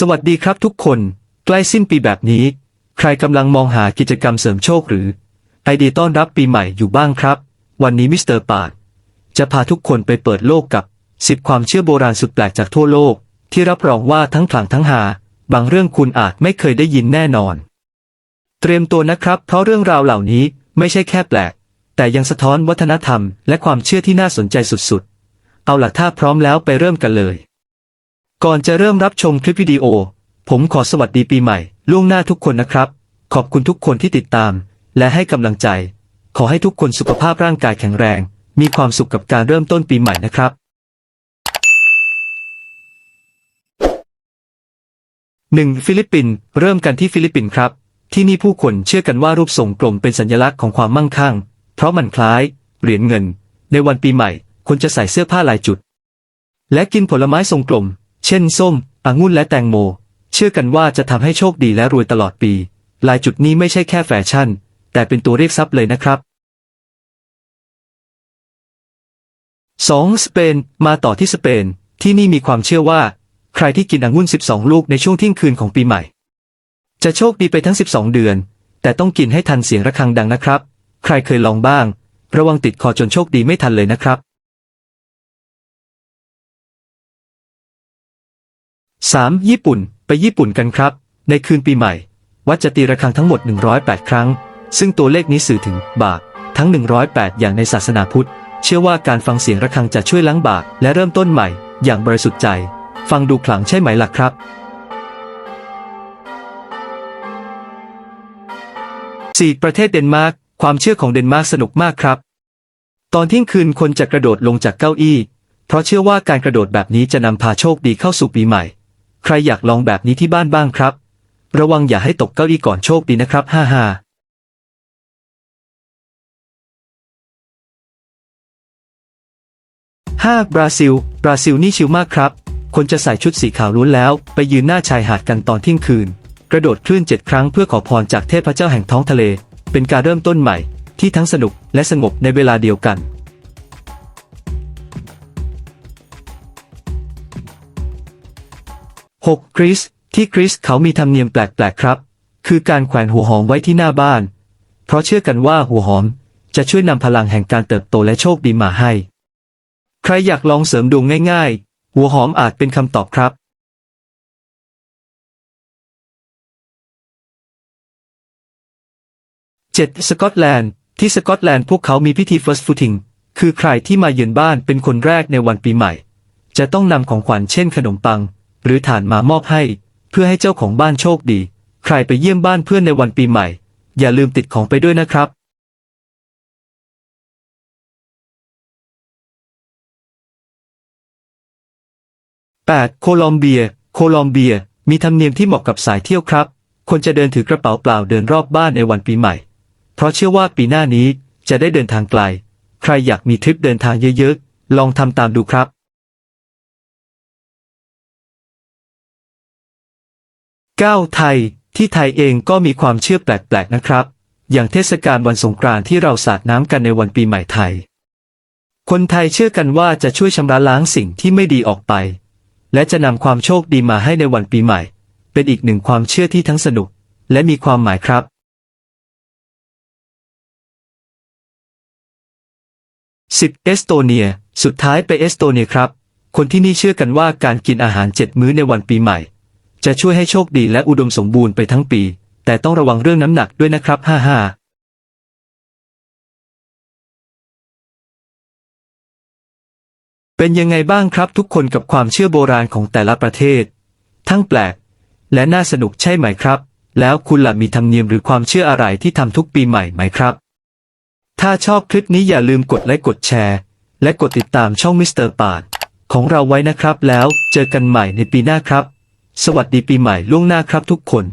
สวัสดีครับทุกคน ใกล้สิ้นปีแบบนี้ ใครกำลังมองหากิจกรรมเสริมโชคหรือไอเดียต้อนรับปีใหม่อยู่บ้างครับ วันนี้มิสเตอร์ปาดจะพาทุกคนไปเปิดโลกกับ 10 ความเชื่อโบราณสุดแปลกจากทั่วโลก ที่รับรองว่าทั้งขลังทั้งหา บางเรื่องคุณอาจไม่เคยได้ยินแน่นอน เตรียมตัวนะครับ เพราะเรื่องราวเหล่านี้ไม่ใช่แค่แปลก แต่ยังสะท้อนวัฒนธรรม และความเชื่อที่น่าสนใจสุดๆ เอาล่ะถ้าพร้อมแล้วไปเริ่มกันเลย ก่อนจะเริ่มรับชมคลิปวิดีโอ ผมขอสวัสดีปีใหม่ ล่วงหน้าทุกคนนะครับ ขอบคุณทุกคนที่ติดตาม และให้กำลังใจ ขอให้ทุกคนสุขภาพร่างกายแข็งแรง มีความสุขกับการเริ่มต้นปีใหม่นะครับ 1. ฟิลิปปินส์เริ่มกันที่ฟิลิปปินส์ครับ ที่นี่ผู้คนเชื่อกันว่ารูปทรงกลมเป็นสัญลักษณ์ของความมั่งคั่ง เพราะมันคล้าย เหรียญเงิน ในวันปีใหม่คนจะใส่เสื้อผ้าลายจุด และกินผลไม้ทรงกลม เช่นส้มองุ่นและแตงโม เชื่อกันว่าจะทำให้โชคดีและรวยตลอดปี ลายจุดนี้ไม่ใช่แค่แฟชั่น แต่เป็นตัวเรียกทรัพย์เลยนะครับ 2. สเปน มาต่อที่สเปน ที่นี่มีความเชื่อว่า ใครที่กินองุ่น 12 ลูกในช่วงเที่ยงคืนของปีใหม่ จะโชคดีไปทั้ง 12 เดือน แต่ต้องกินให้ทันเสียงระฆังดังนะครับ ใครเคยลองบ้าง ระวังติดคอจนโชคดีไม่ทันเลยนะครับ 3. ญี่ปุ่น ไปญี่ปุ่นกันครับ ในคืนปีใหม่ วัดจะตีระฆังทั้งหมด 108 ครั้ง ซึ่งตัวเลขนี้สื่อถึงบาปทั้ง 108 อย่างในศาสนาพุทธ เชื่อว่าการฟังเสียงระฆังจะช่วยล้างบาปและเริ่มต้นใหม่ อย่างบริสุทธิ์ใจ ฟังดูขลังใช่ไหมล่ะครับ 4. ประเทศเดนมาร์กความเชื่อของเดนมาร์กสนุกมากครับ ตอนเที่ยงคืนคนจะกระโดดลงจากเก้าอี้ เพราะเชื่อว่าการกระโดดแบบนี้จะนำพาโชคดีเข้าสู่ปีใหม่ ใครอยากลองแบบนี้ที่บ้านบ้างครับ ระวังอย่าให้ตกเก้าอี้ก่อนโชคดีนะครับ ฮ่าฮ่าห้าบราซิล บราซิลนี่ชิลมากครับ คนจะใส่ชุดสีขาวล้วนแล้ว ไปยืนหน้าชายหาดกันตอนเที่ยงคืน กระโดดคลื่นเจ็ดครั้งเพื่อขอพรจากเทพเจ้าแห่งท้องทะเล เป็นการเริ่มต้นใหม่ที่ทั้งสนุกและสงบในเวลาเดียวกัน 6. กรีซที่กรีซเขามีธรรมเนียมแปลกๆครับ คือการแขวนหัวหอมไว้ที่หน้าบ้าน เพราะเชื่อกันว่าหัวหอมจะช่วยนำพลังแห่งการเติบโตและโชคดีมาให้ ใครอยากลองเสริมดวงง่ายๆ หัวหอมอาจเป็นคำตอบครับ 7. สกอตแลนด์ที่สกอตแลนด์พวกเขามีพิธี First Footing คือใครที่มาเยือนบ้านเป็นคนแรกในวันปีใหม่ จะต้องนำของขวัญเช่นขนมปัง หรือถ่านมามอบให้ เพื่อให้เจ้าของบ้านโชคดี ใครไปเยี่ยมบ้านเพื่อนในวันปีใหม่ อย่าลืมติดของไปด้วยนะครับ 8. โคลอมเบีย โคลอมเบีย มีธรรมเนียมที่เหมาะกับสายเที่ยวครับคนจะเดินถือกระเป๋าเปล่าเดินรอบบ้านในวันปีใหม่ เพราะเชื่อว่าปีหน้านี้จะได้เดินทางไกล ใครอยากมีทริปเดินทางเยอะๆ ลองทำตามดูครับ 9. ไทย ที่ไทยเองก็มีความเชื่อแปลกๆนะครับ อย่างเทศกาลวันสงกรานต์ที่เราสาดน้ำกันในวันปีใหม่ไทย คนไทยเชื่อกันว่าจะช่วยชำระล้างสิ่งที่ไม่ดีออกไป และจะนำความโชคดีมาให้ในวันปีใหม่ เป็นอีกหนึ่งความเชื่อที่ทั้งสนุก และมีความหมายครับ 10. เอสโตเนีย สุดท้ายไปเอสโตเนียครับ คนที่นี่เชื่อกันว่าการกินอาหารเจ็ดมื้อในวันปีใหม่ จะช่วยให้โชคดีและอุดมสมบูรณ์ไปทั้งปี แต่ต้องระวังเรื่องน้ำหนักด้วยนะครับฮ่าฮ่าเป็นยังไงบ้างครับทุกคนกับความเชื่อโบราณของแต่ละประเทศ ทั้งแปลก และน่าสนุกใช่ไหมครับ แล้วคุณล่ะมีธรรมเนียมหรือความเชื่ออะไรที่ทำทุกปีใหม่ไหมครับ ถ้าชอบคลิปนี้อย่าลืมกดไลค์กดแชร์ และกดติดตามช่องมิสเตอร์ปาดของเราไว้นะครับ แล้วเจอกันใหม่ในปีหน้าครับ สวัสดีปีใหม่ล่วงหน้าครับทุกคน